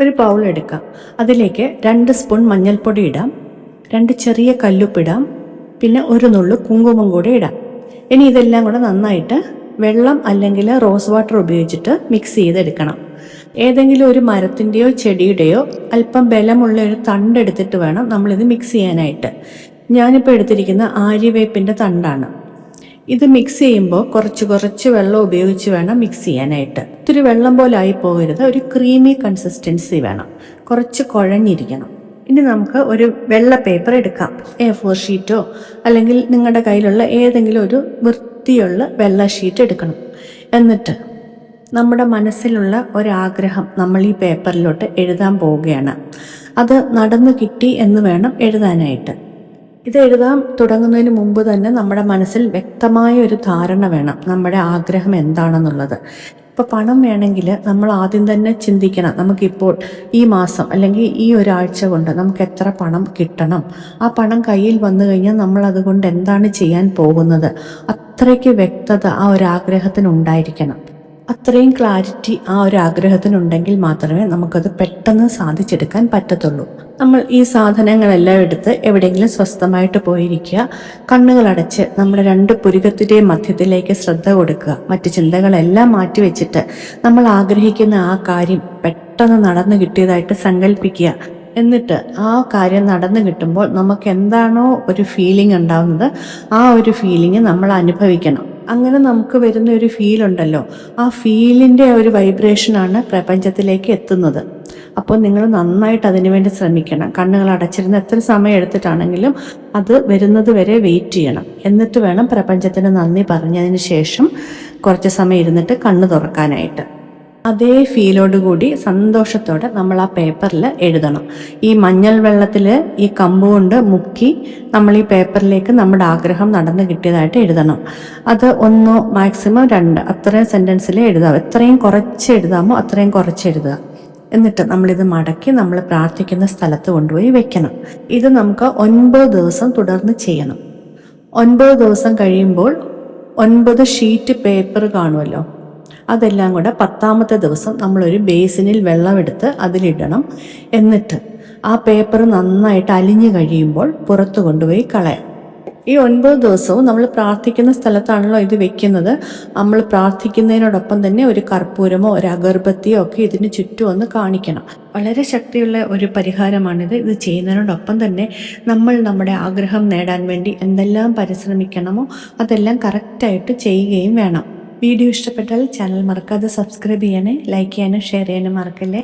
ഒരു ബൗൾ എടുക്കാം. അതിലേക്ക് രണ്ട് സ്പൂൺ മഞ്ഞൾപ്പൊടി ഇടാം. രണ്ട് ചെറിയ കല്ലുപ്പിടാം പിന്നെ ഒരു നുള്ളു കുങ്കുമം കൂടെ ഇടാം. ഇനി ഇതെല്ലാം കൂടെ നന്നായിട്ട് വെള്ളം അല്ലെങ്കിൽ റോസ് വാട്ടർ ഉപയോഗിച്ചിട്ട് മിക്സ് ചെയ്തെടുക്കണം. ഏതെങ്കിലും ഒരു മരത്തിന്റെയോ ചെടിയുടെയോ അല്പം ബലമുള്ള ഒരു തണ്ടെടുത്തിട്ട് വേണം നമ്മളിത് മിക്സ് ചെയ്യാനായിട്ട്. ഞാനിപ്പോൾ എടുത്തിരിക്കുന്ന ആര്യവേപ്പിന്റെ തണ്ടാണ്. ഇത് മിക്സ് ചെയ്യുമ്പോൾ കുറച്ച് കുറച്ച് വെള്ളം ഉപയോഗിച്ച് വേണം മിക്സ് ചെയ്യാനായിട്ട്. ഇത്തിരി വെള്ളം പോലെ ആയി പോകരുത്. ഒരു ക്രീമി കൺസിസ്റ്റൻസി വേണം. കുറച്ച് കുഴഞ്ഞിരിക്കണം. ഇനി നമുക്ക് ഒരു വെള്ള പേപ്പർ എടുക്കാം. എ ഫോർ ഷീറ്റോ അല്ലെങ്കിൽ നിങ്ങളുടെ കയ്യിലുള്ള ഏതെങ്കിലും ഒരു വൃത്തിയുള്ള വെള്ള ഷീറ്റ് എടുക്കണം. എന്നിട്ട് നമ്മുടെ മനസ്സിലുള്ള ഒരാഗ്രഹം നമ്മൾ ഈ പേപ്പറിലോട്ട് എഴുതാൻ പോവുകയാണ്. അത് നടന്നു കിട്ടി എന്ന് വേണം എഴുതാനായിട്ട്. ഇത് എഴുതാൻ തുടങ്ങുന്നതിന് മുമ്പ് തന്നെ നമ്മുടെ മനസ്സിൽ വ്യക്തമായ ഒരു ധാരണ വേണം. നമ്മുടെ ആഗ്രഹം എന്താണെന്നുള്ളത്. ഇപ്പോൾ പണം വേണമെങ്കിൽ നമ്മൾ ആദ്യം തന്നെ ചിന്തിക്കണം. നമുക്കിപ്പോൾ ഈ മാസം അല്ലെങ്കിൽ ഈ ഒരാഴ്ച കൊണ്ട് നമുക്ക് എത്ര പണം കിട്ടണം? ആ പണം കയ്യിൽ വന്നു കഴിഞ്ഞാൽ നമ്മൾ അതുകൊണ്ട് എന്താണ് ചെയ്യാൻ പോകുന്നത്? അത്രയ്ക്ക് വ്യക്തത ആ ഒരു ആഗ്രഹത്തിന് ഉണ്ടായിരിക്കണം. അത്രയും ക്ലാരിറ്റി ആ ഒരു ആഗ്രഹത്തിനുണ്ടെങ്കിൽ മാത്രമേ നമുക്കത് പെട്ടെന്ന് സാധിച്ചെടുക്കാൻ പറ്റത്തുള്ളൂ. നമ്മൾ ഈ സാധനങ്ങളെല്ലാം എടുത്ത് എവിടെയെങ്കിലും സ്വസ്ഥമായിട്ട് പോയിരിക്കുക കണ്ണുകളടച്ച് നമ്മുടെ രണ്ട് പുരുകത്തിന്റെയും മധ്യത്തിലേക്ക് ശ്രദ്ധ കൊടുക്കുക മറ്റ് ചിന്തകളെല്ലാം മാറ്റിവെച്ചിട്ട് നമ്മൾ ആഗ്രഹിക്കുന്ന ആ കാര്യം പെട്ടെന്ന് നടന്നു കിട്ടിയതായിട്ട് സങ്കല്പിക്കുക എന്നിട്ട് ആ കാര്യം നടന്നു കിട്ടുമ്പോൾ നമുക്ക് എന്താണോ ഒരു ഫീലിംഗ് ഉണ്ടാവുന്നത് ആ ഒരു ഫീലിംഗ് നമ്മൾ അനുഭവിക്കണം. അങ്ങനെ നമുക്ക് വരുന്ന ഒരു ഫീൽ ഉണ്ടല്ലോ. ആ ഫീലിന്റെ ഒരു വൈബ്രേഷനാണ് പ്രപഞ്ചത്തിലേക്ക് എത്തുന്നത്. അപ്പോൾ നിങ്ങൾ നന്നായിട്ട് അതിനുവേണ്ടി ശ്രമിക്കണം. കണ്ണുകൾ അടച്ചിരുന്ന എത്ര സമയം എടുത്തിട്ടാണെങ്കിലും അത് വരുന്നത് വരെ വെയിറ്റ് ചെയ്യണം. എന്നിട്ട് വേണം പ്രപഞ്ചത്തിന് നന്ദി പറഞ്ഞതിന് ശേഷം കുറച്ച് സമയം ഇരുന്നിട്ട് കണ്ണ് തുറക്കാനായിട്ട്. അതേ ഫീലോടുകൂടി സന്തോഷത്തോടെ നമ്മൾ ആ പേപ്പറിൽ എഴുതണം. ഈ മഞ്ഞൾ വെള്ളത്തിൽ ഈ കമ്പ് കൊണ്ട് മുക്കി നമ്മൾ ഈ പേപ്പറിലേക്ക് നമ്മുടെ ആഗ്രഹം നടന്നു കിട്ടിയതായിട്ട് എഴുതണം. അത് ഒന്നോ മാക്സിമം രണ്ട് അത്രയും സെന്റൻസിൽ എഴുതാം. എത്രയും കുറച്ച് എഴുതാമോ അത്രയും കുറച്ച് എഴുതുക എന്നിട്ട് നമ്മളിത് മടക്കി നമ്മൾ പ്രാർത്ഥിക്കുന്ന സ്ഥലത്ത് കൊണ്ടുപോയി വെക്കണം. ഇത് നമുക്ക് ഒൻപത് ദിവസം തുടർന്ന് ചെയ്യണം. ഒൻപത് ദിവസം കഴിയുമ്പോൾ ഒൻപത് ഷീറ്റ് പേപ്പർ കാണുമല്ലോ അതെല്ലാം കൂടെ പത്താമത്തെ ദിവസം നമ്മളൊരു ബേസിനിൽ വെള്ളമെടുത്ത് അതിലിടണം. എന്നിട്ട് ആ പേപ്പർ നന്നായിട്ട് അലിഞ്ഞു കഴിയുമ്പോൾ പുറത്തു കൊണ്ടുപോയി കളയാം. ഈ ഒൻപത് ദിവസവും നമ്മൾ പ്രാർത്ഥിക്കുന്ന സ്ഥലത്താണല്ലോ ഇത് വെക്കുന്നത്. നമ്മൾ പ്രാർത്ഥിക്കുന്നതിനോടൊപ്പം തന്നെ ഒരു കർപ്പൂരമോ ഒരു അഗർബത്തിയോ ഒക്കെ ഇതിന് ചുറ്റും ഒന്ന് കാണിക്കണം. വളരെ ശക്തിയുള്ള ഒരു പരിഹാരമാണിത്. ഇത് ചെയ്യുന്നതിനോടൊപ്പം തന്നെ നമ്മൾ നമ്മുടെ ആഗ്രഹം നേടാൻ വേണ്ടി എന്തെല്ലാം പരിശ്രമിക്കണമോ അതെല്ലാം കറക്റ്റായിട്ട് ചെയ്യുകയും വേണം. വീഡിയോ ഇഷ്ടപ്പെട്ടാൽ ചാനൽ മറക്കാതെ സബ്സ്ക്രൈബ് ചെയ്യണേ ലൈക്ക് ചെയ്യാനും ഷെയർ ചെയ്യാനും മറക്കല്ലേ?